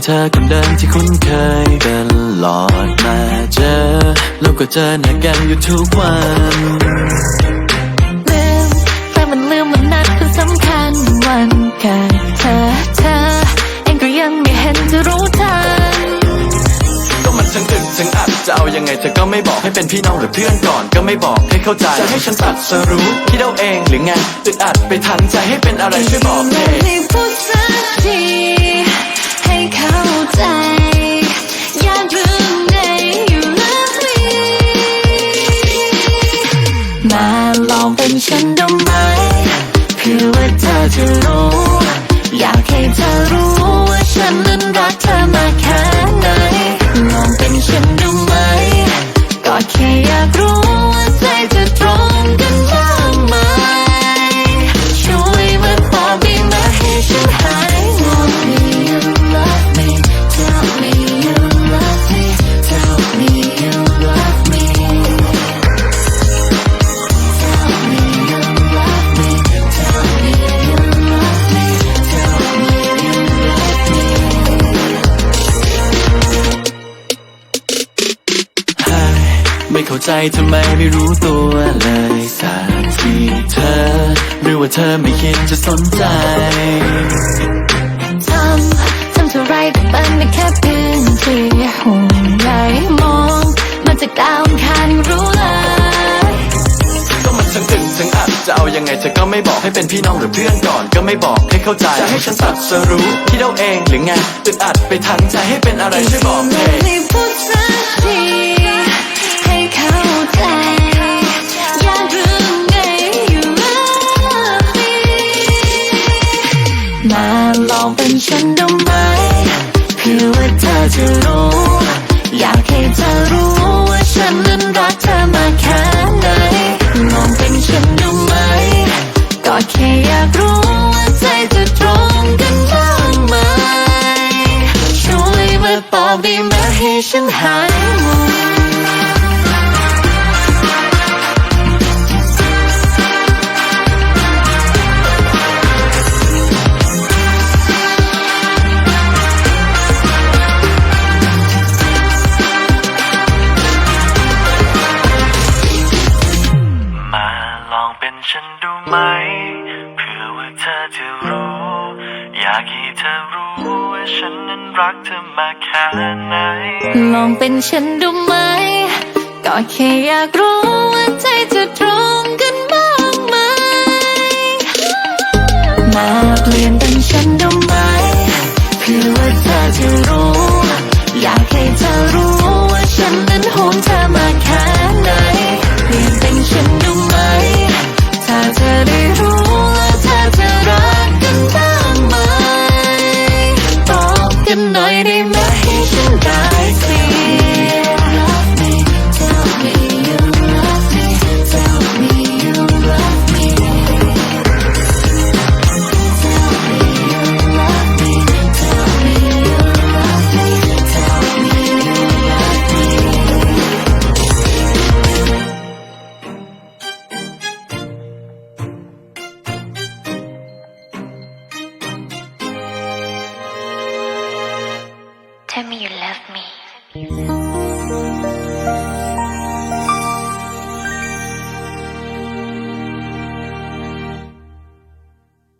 เป็นเธอคนเดิมที่คุ้นเคยตลอดมาเจอแล้วก็เจอหน้ากันอยู่ทุกวันลืมแต่มันลืมวันนัดคือสำคัญวันเกิดเธอเธอเองก็ยังไม่เห็นจะรู้ทันก็มันช่างตึกช่างอัดจะเอายังไงเธอก็ไม่บอกให้เป็นพี่น้องหรือเพื่อนก่อนก็ไม่บอกให้เข้าใจจะให้ฉันตัดสรู้คิดเอาเองหรือไงตึกอัดไปทันใจให้เป็นอะไรช่วยบอกเธใไม่เข้าใจทำไมไม่รู้ตัวเลยสักทีเธอ หรือว่าเธอไม่คิดจะสนใจทำทำเท่าไรก็เป็นได้แค่เพียงที่ห่วงใยมองมาจากดาวคารยังรู้เลยก็มันช่างตึงช่างอัดจะเอายังไงเธอก็ไม่บอกให้เป็นพี่น้องหรือเพื่อนก่อนก็ไม่บอกให้เข้าใจจะให้ฉันตัดสรู้คิดเอาเองหรือไงตึกอัดไปทันใจให้เป็นอะไรช่วยบอกเธอ องเป็นฉันดูไหมเพื่อว่าเธอจะรู้ อยากให้เธอรู้ว่าฉันนั้นรักเธอมาแค่ไหนมองเป็นฉันดูไหม ก็แค่อยากรู้ว่าใจจะตรงกันบ้างไหมช่วยมาบอกได้ไหมให้ฉันหาย องเป็นฉันดูไหม เพื่อว่าเธอจะรู้ อยากให้เธอรู้ว่าฉันนั้นรักเธอมากแค่ไหน ลองเป็นฉันดูไหม ก็แค่อยากรู้ว่าใจจะตรงกัน